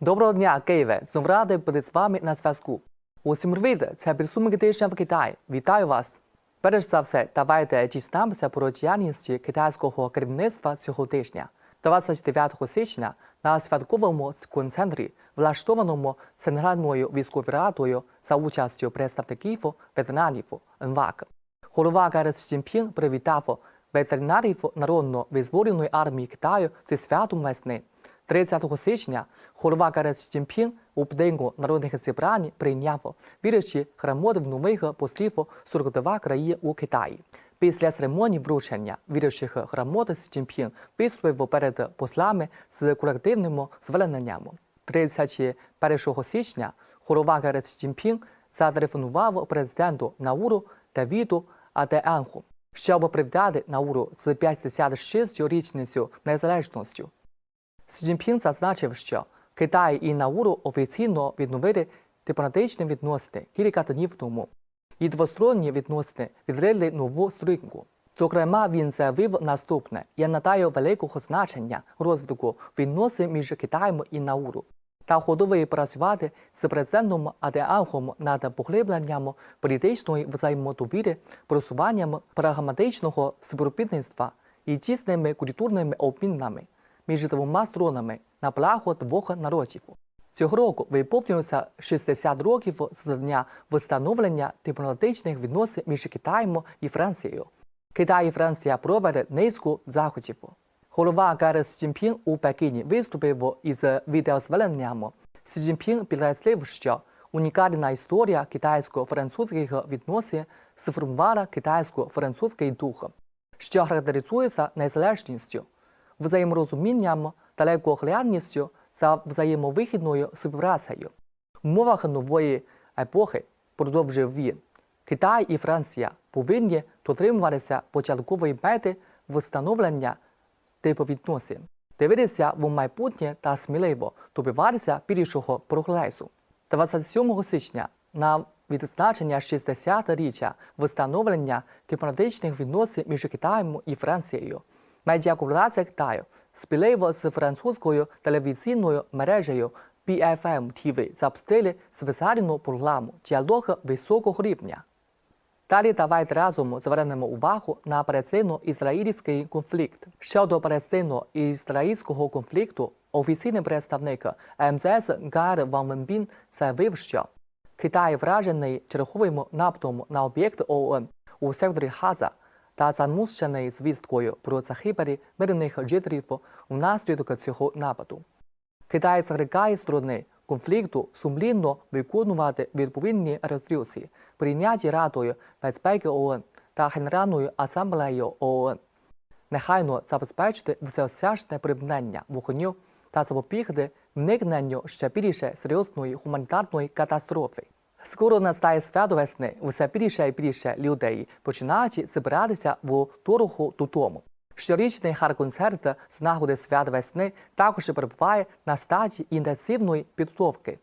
Доброго дня, Києве! Знов радий бути з вами на зв'язку. Усім привіт! Це підсумки тижня в Китаї. Вітаю вас! Перш за все, давайте дізнаємося про діяльність китайського керівництва цього тижня. 29 січня на святковому концентрі, влаштованому Центральною військовою радою за участю представників ветеранів НВАК. Голова Сі Цзіньпін привітав ветеринарів Народно-визвольної армії Китаю зі святом весни. 30 січня голова Сі Цзіньпін у будинку народних зібрань прийняв вірячі грамоти нових послів 42 країни у Китаї. Після церемонії вручення вірячих грамот Сі Цзіньпін виступив перед послами з колективним зверненням. 31 січня голова Сі Цзіньпін зателефонував президенту Науру Давіду Адеанху, щоб привітати Науру з 56-річницю незалежності. Сі Цзіньпін зазначив, що Китай і Науру офіційно відновили дипломатичні відносини кілька днів тому, і двосторонні відносини відкрили нову сторінку. Зокрема, він заявив наступне: я надаю великого значення розвитку відносин між Китаєм і Науру та готовий працювати з президентом Адеанхом над поглибленням політичної взаємодовіри, просуванням прагматичного співробітництва і тісними культурними обмінами між двома сторонами на благо двох народів. Цього року виповнюється 60 років з дня встановлення дипломатичних відносин між Китаєм і Францією. Китай і Франція провели низку заходів. Голова Сі Цзіньпін у Пекіні виступив із відеозверненням. Сі підкреслив, що унікальна історія китайсько-французьких відносин сформувала китайсько-французький дух, що характеризується незалежністю, взаєморозумінням, далекоглядністю за взаємовихідною співпрацею. В умовах нової епохи продовжив він. Китай і Франція повинні дотримуватися початкової мети встановлення типу відносин, дивитися в майбутнє та сміливо добиватися більшого прогресу. 27 січня на відзначення 60-річчя встановлення дипломатичних відносин між Китаєм і Францією. Медіакорпорація Китаю спільно з французькою телевізійною мережею BFM TV запустили спеціальну програму «Діалог високого рівня». Далі давайте разом звернемо увагу на палестино-ізраїльський конфлікт. Щодо палестино-ізраїльського конфлікту, офіційний представник МЗС Гар Ван Венбін заявив, що Китай вражений черговим нападом на об'єкт ООН у секторі Газа та замущений звісткою про загибелі мирних жителів внаслідок цього нападу. Китай закликає сторони конфлікту сумлінно виконувати відповідні резолюції, прийняті Радою безпеки ООН та Генеральною асамблеєю ООН. Нехайно забезпечити всеосяжне припинення вогню та запобігти вникненню ще більше серйозної гуманітарної катастрофи. Скоро настає свято весни, все більше і більше людей починають збиратися в дорогу додому. Щорічний хар-концерт з нагоди свят весни також перебуває на стадії інтенсивної підготовки.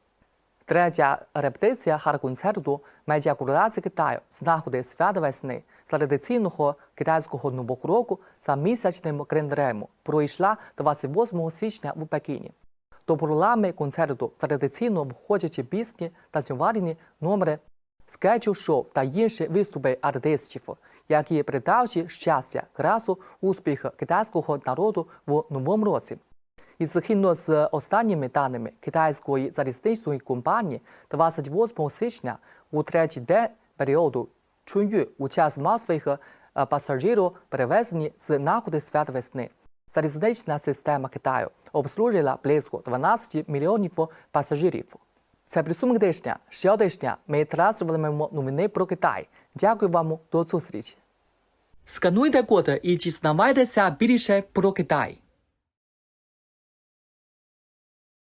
Третя репетиція хар-концерту медіакорпорації Китаю з нагоди свят весни традиційного китайського нового року за місячним календарем пройшла 28 січня в Пекіні. До програми концерту традиційно входять пісні, танцювальні номери, скетчу шоу та інші виступи артистів, які передачі щастя, красу, успіх китайського народу в новому році. І згідно з останніми даними китайської залізничної компанії 28 січня у третій день періоду Чун'ю у час масових е, пасажирів перевезені з нагоди свят весни. Залізнична система Китаю обслужила близько 12 мільйонів пасажирів. Це присумок тижня. Щотижня ми транслюватимемо новини про Китай. Дякую вам до зустрічі. Скануйте код і дізнавайтеся більше про Китай.